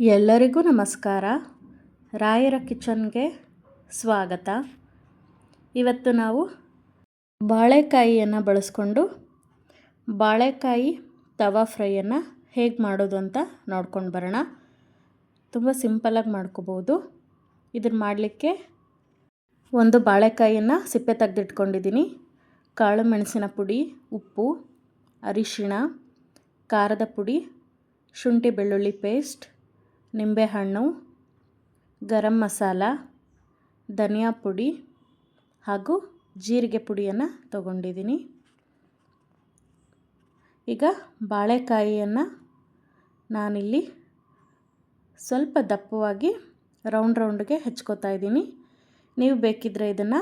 ಎಲ್ಲರಿಗೂ ನಮಸ್ಕಾರ. ರಾಯರ ಕಿಚನ್ಗೆ ಸ್ವಾಗತ. ಇವತ್ತು ನಾವು ಬಾಳೆಕಾಯಿಯನ್ನು ಬಳಸ್ಕೊಂಡು ಬಾಳೆಕಾಯಿ ತವಾ ಫ್ರೈಯನ್ನು ಹೇಗೆ ಮಾಡೋದು ಅಂತ ನೋಡ್ಕೊಂಡು ಬರೋಣ. ತುಂಬ ಸಿಂಪಲಾಗಿ ಮಾಡ್ಕೋಬೋದು. ಇದನ್ನು ಮಾಡಲಿಕ್ಕೆ ಒಂದು ಬಾಳೆಕಾಯಿಯನ್ನು ಸಿಪ್ಪೆ ತೆಗೆದಿಟ್ಕೊಂಡಿದ್ದೀನಿ ಕಾಳು ಮೆಣಸಿನ ಪುಡಿ, ಉಪ್ಪು, ಅರಿಶಿಣ, ಖಾರದ ಪುಡಿ, ಶುಂಠಿ ಬೆಳ್ಳುಳ್ಳಿ ಪೇಸ್ಟ್ ನಿಂಬೆಹಣ್ಣು, ಗರಂ ಮಸಾಲ, ಧನಿಯಾ ಪುಡಿ ಹಾಗೂ ಜೀರಿಗೆ ಪುಡಿಯನ್ನು ತಗೊಂಡಿದ್ದೀನಿ ಈಗ ಬಾಳೆಕಾಯಿಯನ್ನು ನಾನಿಲ್ಲಿ ಸ್ವಲ್ಪ ದಪ್ಪವಾಗಿ ರೌಂಡ್ ರೌಂಡ್ಗೆ ಹೆಚ್ಕೋತಾ ಇದ್ದೀನಿ. ನೀವು ಬೇಕಿದ್ದರೆ ಇದನ್ನು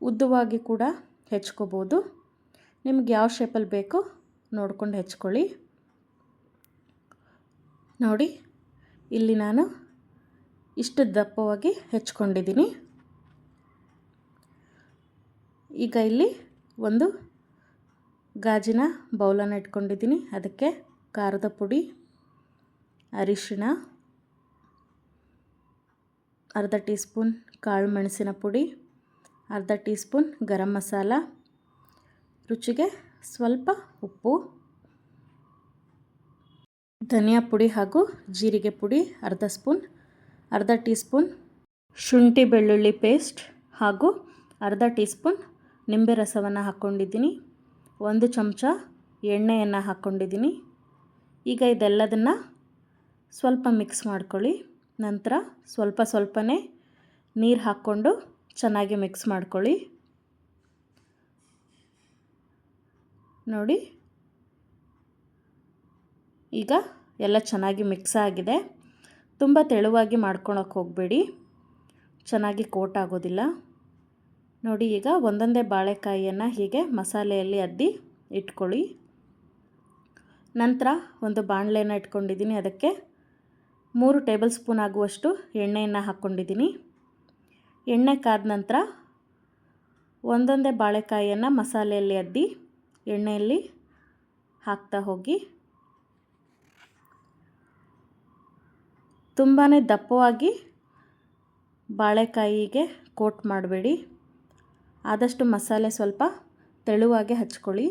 ಉದ್ದವಾಗಿ ಕೂಡ ಹೆಚ್ಕೋಬೋದು. ನಿಮ್ಗೆ ಯಾವ ಶೇಪಲ್ಲಿ ಬೇಕೋ ನೋಡ್ಕೊಂಡು ಹೆಚ್ಕೊಳ್ಳಿ. ನೋಡಿ ಇಲ್ಲಿ ನಾನು ಇಷ್ಟು ದಪ್ಪವಾಗಿ ಹೆಚ್ಕೊಂಡಿದ್ದೀನಿ. ಈಗ ಇಲ್ಲಿ ಒಂದು ಗಾಜಿನ ಬೌಲನ್ನು ಇಟ್ಕೊಂಡಿದ್ದೀನಿ. ಅದಕ್ಕೆ ಖಾರದ ಪುಡಿ, ಅರಿಶಿಣ, ಅರ್ಧ ಟೀ ಸ್ಪೂನ್ ಕಾಳು ಮೆಣಸಿನ ಪುಡಿ, ಅರ್ಧ ಟೀ ಸ್ಪೂನ್ ಗರಂ ಮಸಾಲ, ರುಚಿಗೆ ಸ್ವಲ್ಪ ಉಪ್ಪು. ಧನಿಯಾ ಪುಡಿ ಹಾಗೂ ಜೀರಿಗೆ ಪುಡಿ, ಅರ್ಧ ಸ್ಪೂನ್, ಅರ್ಧ ಟೀ ಸ್ಪೂನ್ ಶುಂಠಿ ಬೆಳ್ಳುಳ್ಳಿ ಪೇಸ್ಟ್ ಹಾಗೂ ಅರ್ಧ ಟೀ ಸ್ಪೂನ್ ನಿಂಬೆ ರಸವನ್ನು ಹಾಕ್ಕೊಂಡಿದ್ದೀನಿ ಒಂದು ಚಮಚ ಎಣ್ಣೆಯನ್ನು ಹಾಕ್ಕೊಂಡಿದ್ದೀನಿ ಈಗ ಇದೆಲ್ಲದನ್ನು ಸ್ವಲ್ಪ ಮಿಕ್ಸ್ ಮಾಡ್ಕೊಳ್ಳಿ. ನಂತರ ಸ್ವಲ್ಪ ಸ್ವಲ್ಪನೇ ನೀರು ಹಾಕ್ಕೊಂಡು ಚೆನ್ನಾಗಿ ಮಿಕ್ಸ್ ಮಾಡ್ಕೊಳ್ಳಿ. ನೋಡಿ ಈಗ ಎಲ್ಲ ಚೆನ್ನಾಗಿ ಮಿಕ್ಸ್ ಆಗಿದೆ. ತುಂಬ ತೆಳುವಾಗಿ ಮಾಡ್ಕೊಳಕ್ಕೆ ಹೋಗಬೇಡಿ. ಚೆನ್ನಾಗಿ ಕೋಟ್ ಆಗೋದಿಲ್ಲ. ನೋಡಿ ಈಗ ಒಂದೊಂದೇ ಬಾಳೆಕಾಯಿಯನ್ನು ಹೀಗೆ ಮಸಾಲೆಯಲ್ಲಿ ಅದ್ದಿ ಇಟ್ಕೊಳ್ಳಿ. ನಂತರ ಒಂದು ಬಾಣಲೆನ ಇಟ್ಕೊಂಡಿದ್ದೀನಿ. ಅದಕ್ಕೆ ಮೂರು ಟೇಬಲ್ ಸ್ಪೂನ್ ಆಗುವಷ್ಟು ಎಣ್ಣೆಯನ್ನು ಹಾಕ್ಕೊಂಡಿದ್ದೀನಿ. ಎಣ್ಣೆ ಕಾದ ನಂತರ ಒಂದೊಂದೇ ಬಾಳೆಕಾಯಿಯನ್ನು ಮಸಾಲೆಯಲ್ಲಿ ಅದ್ದಿ ಎಣ್ಣೆಯಲ್ಲಿ ಹಾಕ್ತಾ ಹೋಗಿ ತುಂಬಾ ದಪ್ಪವಾಗಿ ಬಾಳೆಕಾಯಿಗೆ ಕೋಟ್ ಮಾಡಬೇಡಿ. ಆದಷ್ಟು ಮಸಾಲೆ ಸ್ವಲ್ಪ ತೆಳುವಾಗಿ ಹಚ್ಕೊಳ್ಳಿ.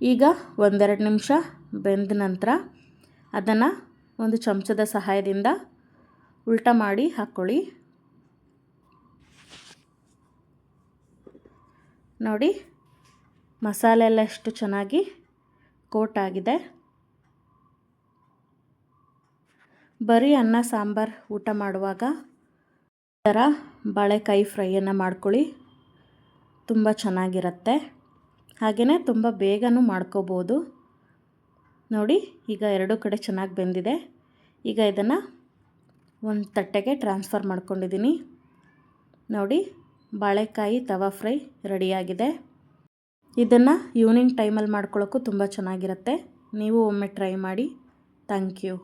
ಈಗ ಒಂದೆರಡು ನಿಮಿಷ ಬೆಂದ ನಂತರ ಅದನ್ನು ಒಂದು ಚಮಚದ ಸಹಾಯದಿಂದ ಉಲ್ಟ ಮಾಡಿ ಹಾಕ್ಕೊಳ್ಳಿ ನೋಡಿ, ಮಸಾಲೆ ಎಲ್ಲ ಎಷ್ಟು ಚೆನ್ನಾಗಿ ಕೋಟ್ ಆಗಿದೆ. ಬರೀ ಅನ್ನ, ಸಾಂಬಾರು ಊಟ ಮಾಡುವಾಗ ಥರ ಬಾಳೆಕಾಯಿ ಫ್ರೈಯನ್ನು ಮಾಡ್ಕೊಳ್ಳಿ. ತುಂಬ ಚೆನ್ನಾಗಿರುತ್ತೆ. ಹಾಗೆಯೇ ತುಂಬ ಬೇಗನೂ ಮಾಡ್ಕೋಬೋದು. ನೋಡಿ, ಈಗ ಎರಡೂ ಕಡೆ ಚೆನ್ನಾಗಿ ಬೆಂದಿದೆ. ಈಗ ಇದನ್ನು ಒಂದು ತಟ್ಟೆಗೆ ಟ್ರಾನ್ಸ್ಫರ್ ಮಾಡ್ಕೊಂಡಿದ್ದೀನಿ. ನೋಡಿ, ಬಾಳೆಕಾಯಿ ತವಾ ಫ್ರೈ ರೆಡಿಯಾಗಿದೆ. ಇದನ್ನು ಈವ್ನಿಂಗ್ ಟೈಮಲ್ಲಿ ಮಾಡ್ಕೊಳ್ಳೋಕ್ಕೂ ತುಂಬ ಚೆನ್ನಾಗಿರುತ್ತೆ. ನೀವು ಒಮ್ಮೆ ಟ್ರೈ ಮಾಡಿ. Thank you